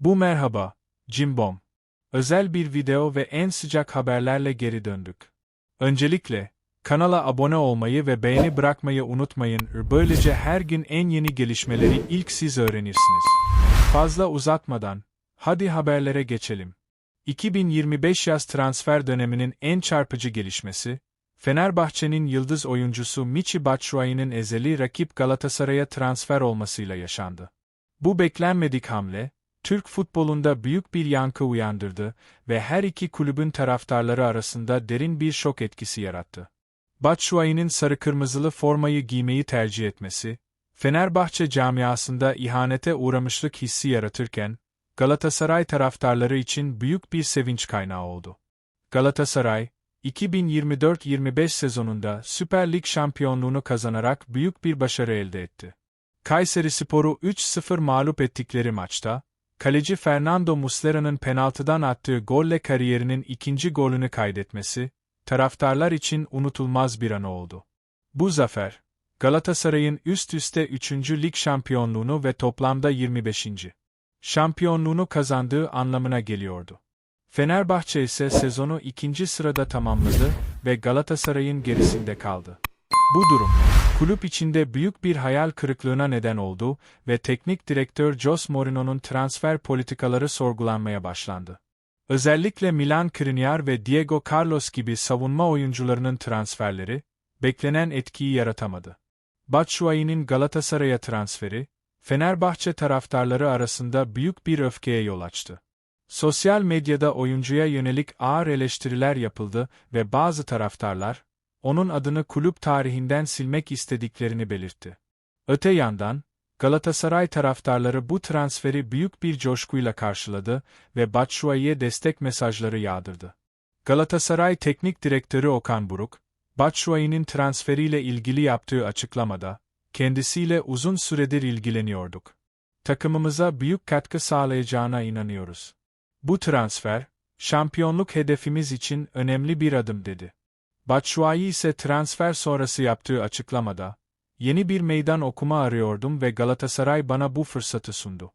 Bu merhaba, Cimbom. Özel bir video ve en sıcak haberlerle geri döndük. Öncelikle, kanala abone olmayı ve beğeni bırakmayı unutmayın. Böylece her gün en yeni gelişmeleri ilk siz öğrenirsiniz. Fazla uzatmadan, hadi haberlere geçelim. 2025 yaz transfer döneminin en çarpıcı gelişmesi, Fenerbahçe'nin yıldız oyuncusu Michi Batshuayi'nin ezeli rakip Galatasaray'a transfer olmasıyla yaşandı. Bu beklenmedik hamle, Türk futbolunda büyük bir yankı uyandırdı ve her iki kulübün taraftarları arasında derin bir şok etkisi yarattı. Batshuayi'nin sarı-kırmızılı formayı giymeyi tercih etmesi, Fenerbahçe camiasında ihanete uğramışlık hissi yaratırken, Galatasaray taraftarları için büyük bir sevinç kaynağı oldu. Galatasaray, 2024-25 sezonunda Süper Lig şampiyonluğunu kazanarak büyük bir başarı elde etti. Kayseri Spor'u 3-0 mağlup ettikleri maçta, kaleci Fernando Muslera'nın penaltıdan attığı golle kariyerinin ikinci golünü kaydetmesi, taraftarlar için unutulmaz bir an oldu. Bu zafer, Galatasaray'ın üst üste 3. lig şampiyonluğunu ve toplamda 25. şampiyonluğunu kazandığı anlamına geliyordu. Fenerbahçe ise sezonu ikinci sırada tamamladı ve Galatasaray'ın gerisinde kaldı. Bu durum, kulüp içinde büyük bir hayal kırıklığına neden oldu ve teknik direktör Jose Mourinho'nun transfer politikaları sorgulanmaya başlandı. Özellikle Milan Skriniar ve Diego Carlos gibi savunma oyuncularının transferleri, beklenen etkiyi yaratamadı. Batshuayi'nin Galatasaray'a transferi, Fenerbahçe taraftarları arasında büyük bir öfkeye yol açtı. Sosyal medyada oyuncuya yönelik ağır eleştiriler yapıldı ve bazı taraftarlar, onun adını kulüp tarihinden silmek istediklerini belirtti. Öte yandan, Galatasaray taraftarları bu transferi büyük bir coşkuyla karşıladı ve Batshuayi'ye destek mesajları yağdırdı. Galatasaray Teknik Direktörü Okan Buruk, Batshuayi'nin transferiyle ilgili yaptığı açıklamada, kendisiyle uzun süredir ilgileniyorduk. Takımımıza büyük katkı sağlayacağına inanıyoruz. Bu transfer, şampiyonluk hedefimiz için önemli bir adım dedi. Batshuayi ise transfer sonrası yaptığı açıklamada, yeni bir meydan okuma arıyordum ve Galatasaray bana bu fırsatı sundu.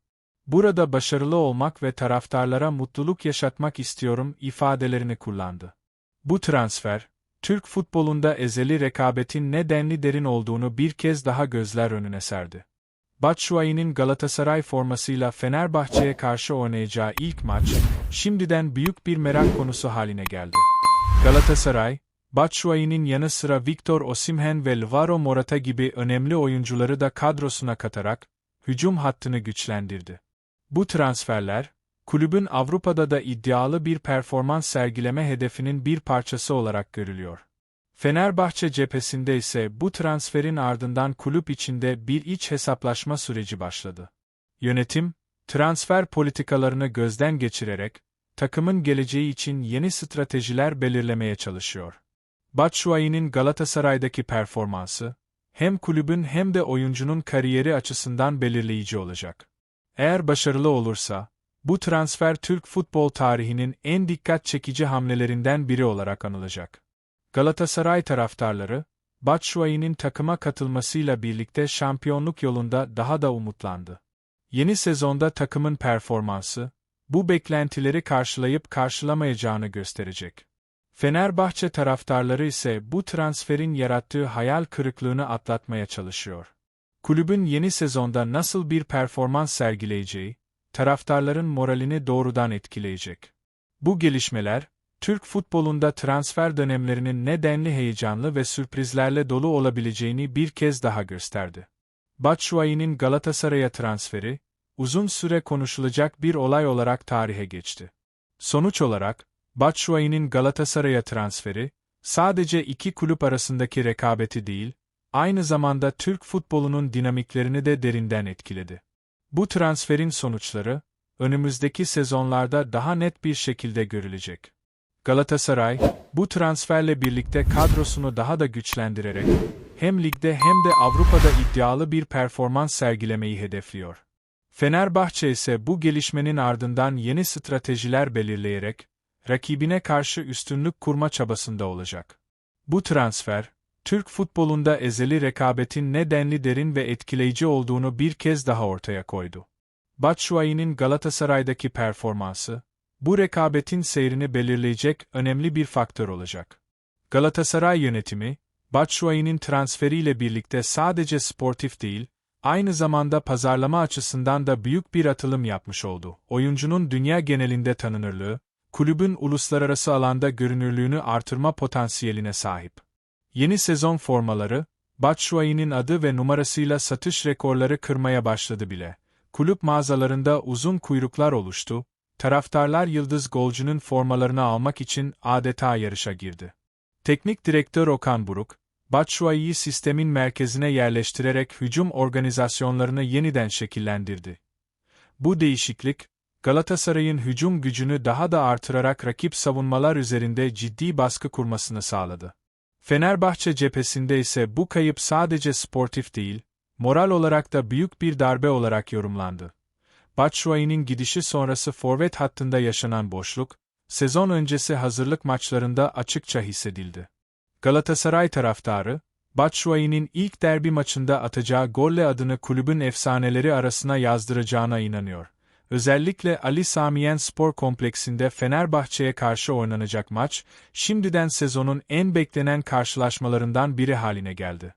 Burada başarılı olmak ve taraftarlara mutluluk yaşatmak istiyorum ifadelerini kullandı. Bu transfer, Türk futbolunda ezeli rekabetin ne denli derin olduğunu bir kez daha gözler önüne serdi. Batshuayi'nin Galatasaray formasıyla Fenerbahçe'ye karşı oynayacağı ilk maç, şimdiden büyük bir merak konusu haline geldi. Galatasaray, Batshuayi'nin yanı sıra Victor Osimhen ve Alvaro Morata gibi önemli oyuncuları da kadrosuna katarak, hücum hattını güçlendirdi. Bu transferler, kulübün Avrupa'da da iddialı bir performans sergileme hedefinin bir parçası olarak görülüyor. Fenerbahçe cephesinde ise bu transferin ardından kulüp içinde bir iç hesaplaşma süreci başladı. Yönetim, transfer politikalarını gözden geçirerek, takımın geleceği için yeni stratejiler belirlemeye çalışıyor. Batshuayi'nin Galatasaray'daki performansı, hem kulübün hem de oyuncunun kariyeri açısından belirleyici olacak. Eğer başarılı olursa, bu transfer Türk futbol tarihinin en dikkat çekici hamlelerinden biri olarak anılacak. Galatasaray taraftarları, Batshuayi'nin takıma katılmasıyla birlikte şampiyonluk yolunda daha da umutlandı. Yeni sezonda takımın performansı, bu beklentileri karşılayıp karşılamayacağını gösterecek. Fenerbahçe taraftarları ise bu transferin yarattığı hayal kırıklığını atlatmaya çalışıyor. Kulübün yeni sezonda nasıl bir performans sergileyeceği, taraftarların moralini doğrudan etkileyecek. Bu gelişmeler, Türk futbolunda transfer dönemlerinin nedenli heyecanlı ve sürprizlerle dolu olabileceğini bir kez daha gösterdi. Batshuayi'nin Galatasaray'a transferi, uzun süre konuşulacak bir olay olarak tarihe geçti. Sonuç olarak, Batshuayi'nin Galatasaray'a transferi, sadece iki kulüp arasındaki rekabeti değil, aynı zamanda Türk futbolunun dinamiklerini de derinden etkiledi. Bu transferin sonuçları, önümüzdeki sezonlarda daha net bir şekilde görülecek. Galatasaray, bu transferle birlikte kadrosunu daha da güçlendirerek, hem ligde hem de Avrupa'da iddialı bir performans sergilemeyi hedefliyor. Fenerbahçe ise bu gelişmenin ardından yeni stratejiler belirleyerek, rakibine karşı üstünlük kurma çabasında olacak. Bu transfer, Türk futbolunda ezeli rekabetin nedenli derin ve etkileyici olduğunu bir kez daha ortaya koydu. Batshuayi'nin Galatasaray'daki performansı, bu rekabetin seyrini belirleyecek önemli bir faktör olacak. Galatasaray yönetimi, Batshuayi'nin transferiyle birlikte sadece sportif değil, aynı zamanda pazarlama açısından da büyük bir atılım yapmış oldu. Oyuncunun dünya genelinde tanınırlığı, kulübün uluslararası alanda görünürlüğünü artırma potansiyeline sahip. Yeni sezon formaları, Batshuayi'nin adı ve numarasıyla satış rekorları kırmaya başladı bile. Kulüp mağazalarında uzun kuyruklar oluştu, taraftarlar yıldız golcünün formalarını almak için adeta yarışa girdi. Teknik direktör Okan Buruk, Batshuayi'yi sistemin merkezine yerleştirerek hücum organizasyonlarını yeniden şekillendirdi. Bu değişiklik, Galatasaray'ın hücum gücünü daha da artırarak rakip savunmalar üzerinde ciddi baskı kurmasını sağladı. Fenerbahçe cephesinde ise bu kayıp sadece sportif değil, moral olarak da büyük bir darbe olarak yorumlandı. Batshuayi'nin gidişi sonrası forvet hattında yaşanan boşluk, sezon öncesi hazırlık maçlarında açıkça hissedildi. Galatasaray taraftarı, Batshuayi'nin ilk derbi maçında atacağı golle adını kulübün efsaneleri arasına yazdıracağına inanıyor. Özellikle Ali Samiyen Spor Kompleksinde Fenerbahçe'ye karşı oynanacak maç, şimdiden sezonun en beklenen karşılaşmalarından biri haline geldi.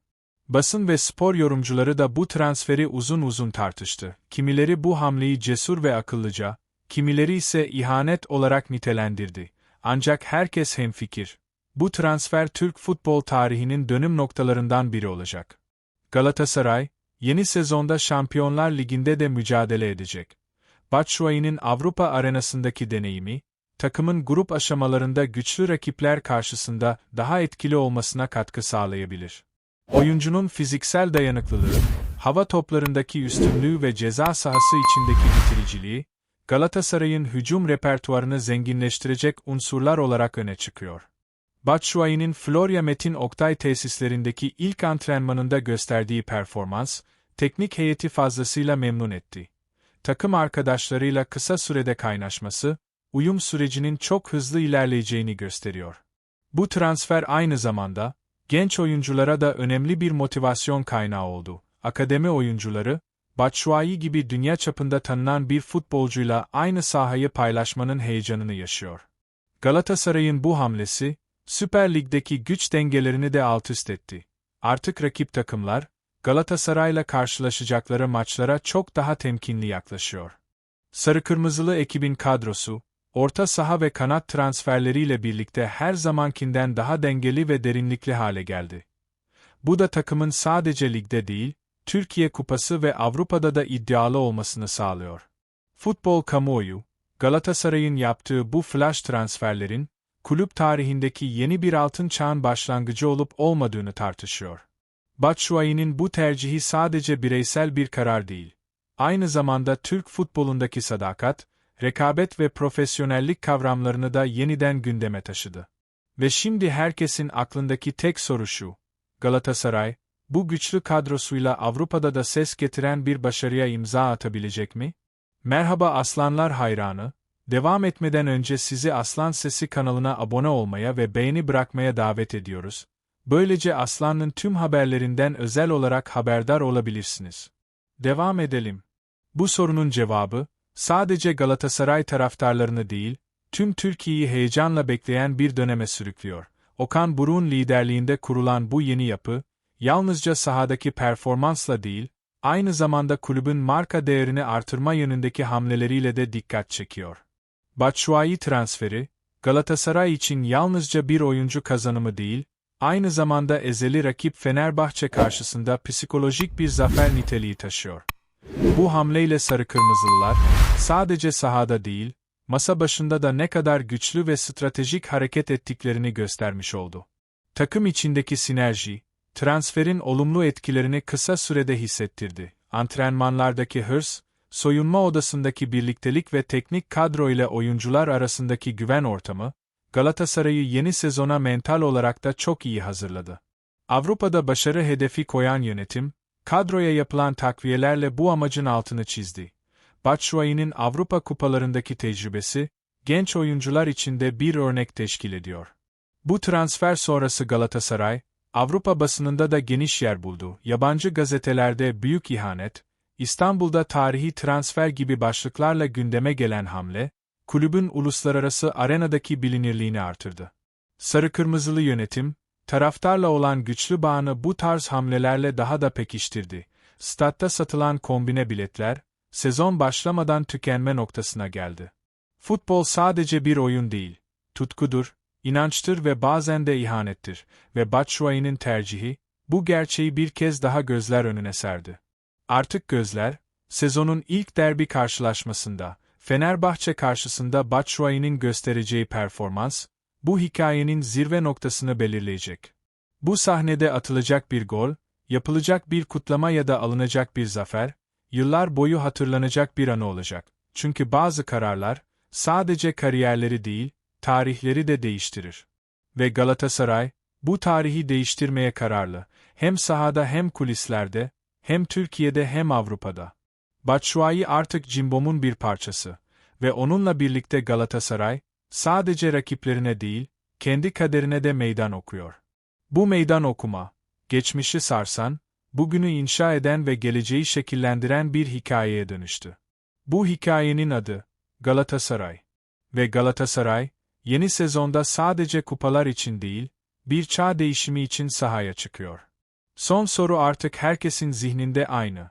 Basın ve spor yorumcuları da bu transferi uzun uzun tartıştı. Kimileri bu hamleyi cesur ve akıllıca, kimileri ise ihanet olarak nitelendirdi. Ancak herkes hemfikir. Bu transfer Türk futbol tarihinin dönüm noktalarından biri olacak. Galatasaray, yeni sezonda Şampiyonlar Ligi'nde de mücadele edecek. Batshuayi'nin Avrupa arenasındaki deneyimi, takımın grup aşamalarında güçlü rakipler karşısında daha etkili olmasına katkı sağlayabilir. Oyuncunun fiziksel dayanıklılığı, hava toplarındaki üstünlüğü ve ceza sahası içindeki bitiriciliği, Galatasaray'ın hücum repertuarını zenginleştirecek unsurlar olarak öne çıkıyor. Batshuayi'nin Florya Metin Oktay tesislerindeki ilk antrenmanında gösterdiği performans, teknik heyeti fazlasıyla memnun etti. Takım arkadaşlarıyla kısa sürede kaynaşması, uyum sürecinin çok hızlı ilerleyeceğini gösteriyor. Bu transfer aynı zamanda, genç oyunculara da önemli bir motivasyon kaynağı oldu. Akademi oyuncuları, Batshuayi gibi dünya çapında tanınan bir futbolcuyla aynı sahayı paylaşmanın heyecanını yaşıyor. Galatasaray'ın bu hamlesi, Süper Lig'deki güç dengelerini de alt üst etti. Artık rakip takımlar, Galatasaray'la karşılaşacakları maçlara çok daha temkinli yaklaşıyor. Sarı Kırmızılı ekibin kadrosu, orta saha ve kanat transferleriyle birlikte her zamankinden daha dengeli ve derinlikli hale geldi. Bu da takımın sadece ligde değil, Türkiye Kupası ve Avrupa'da da iddialı olmasını sağlıyor. Futbol kamuoyu, Galatasaray'ın yaptığı bu flash transferlerin, kulüp tarihindeki yeni bir altın çağın başlangıcı olup olmadığını tartışıyor. Batshuayi'nin bu tercihi sadece bireysel bir karar değil. Aynı zamanda Türk futbolundaki sadakat, rekabet ve profesyonellik kavramlarını da yeniden gündeme taşıdı. Ve şimdi herkesin aklındaki tek soru şu. Galatasaray, bu güçlü kadrosuyla Avrupa'da da ses getiren bir başarıya imza atabilecek mi? Merhaba Aslanlar hayranı, devam etmeden önce sizi Aslan Sesi kanalına abone olmaya ve beğeni bırakmaya davet ediyoruz. Böylece Aslan'ın tüm haberlerinden özel olarak haberdar olabilirsiniz. Devam edelim. Bu sorunun cevabı, sadece Galatasaray taraftarlarını değil, tüm Türkiye'yi heyecanla bekleyen bir döneme sürüklüyor. Okan Buruk'un liderliğinde kurulan bu yeni yapı, yalnızca sahadaki performansla değil, aynı zamanda kulübün marka değerini artırma yönündeki hamleleriyle de dikkat çekiyor. Batshuayi transferi, Galatasaray için yalnızca bir oyuncu kazanımı değil, aynı zamanda ezeli rakip Fenerbahçe karşısında psikolojik bir zafer niteliği taşıyor. Bu hamleyle sarı kırmızılılar, sadece sahada değil, masa başında da ne kadar güçlü ve stratejik hareket ettiklerini göstermiş oldu. Takım içindeki sinerji, transferin olumlu etkilerini kısa sürede hissettirdi. Antrenmanlardaki hırs, soyunma odasındaki birliktelik ve teknik kadro ile oyuncular arasındaki güven ortamı, Galatasaray'ı yeni sezona mental olarak da çok iyi hazırladı. Avrupa'da başarı hedefi koyan yönetim, kadroya yapılan takviyelerle bu amacın altını çizdi. Batshuayi'nin Avrupa kupalarındaki tecrübesi, genç oyuncular için de bir örnek teşkil ediyor. Bu transfer sonrası Galatasaray, Avrupa basınında da geniş yer buldu. Yabancı gazetelerde büyük ihanet, İstanbul'da tarihi transfer gibi başlıklarla gündeme gelen hamle, kulübün uluslararası arenadaki bilinirliğini artırdı. Sarı kırmızılı yönetim, taraftarla olan güçlü bağını bu tarz hamlelerle daha da pekiştirdi. Statta satılan kombine biletler, sezon başlamadan tükenme noktasına geldi. Futbol sadece bir oyun değil, tutkudur, inançtır ve bazen de ihanettir ve Batshuayi'nin tercihi, bu gerçeği bir kez daha gözler önüne serdi. Artık gözler, sezonun ilk derbi karşılaşmasında, Fenerbahçe karşısında Batshuayi'nin göstereceği performans, bu hikayenin zirve noktasını belirleyecek. Bu sahnede atılacak bir gol, yapılacak bir kutlama ya da alınacak bir zafer, yıllar boyu hatırlanacak bir anı olacak. Çünkü bazı kararlar, sadece kariyerleri değil, tarihleri de değiştirir. Ve Galatasaray, bu tarihi değiştirmeye kararlı, hem sahada hem kulislerde, hem Türkiye'de hem Avrupa'da. Batshuayi artık Cimbom'un bir parçası ve onunla birlikte Galatasaray, sadece rakiplerine değil, kendi kaderine de meydan okuyor. Bu meydan okuma, geçmişi sarsan, bugünü inşa eden ve geleceği şekillendiren bir hikayeye dönüştü. Bu hikayenin adı, Galatasaray. Ve Galatasaray, yeni sezonda sadece kupalar için değil, bir çağ değişimi için sahaya çıkıyor. Son soru artık herkesin zihninde aynı.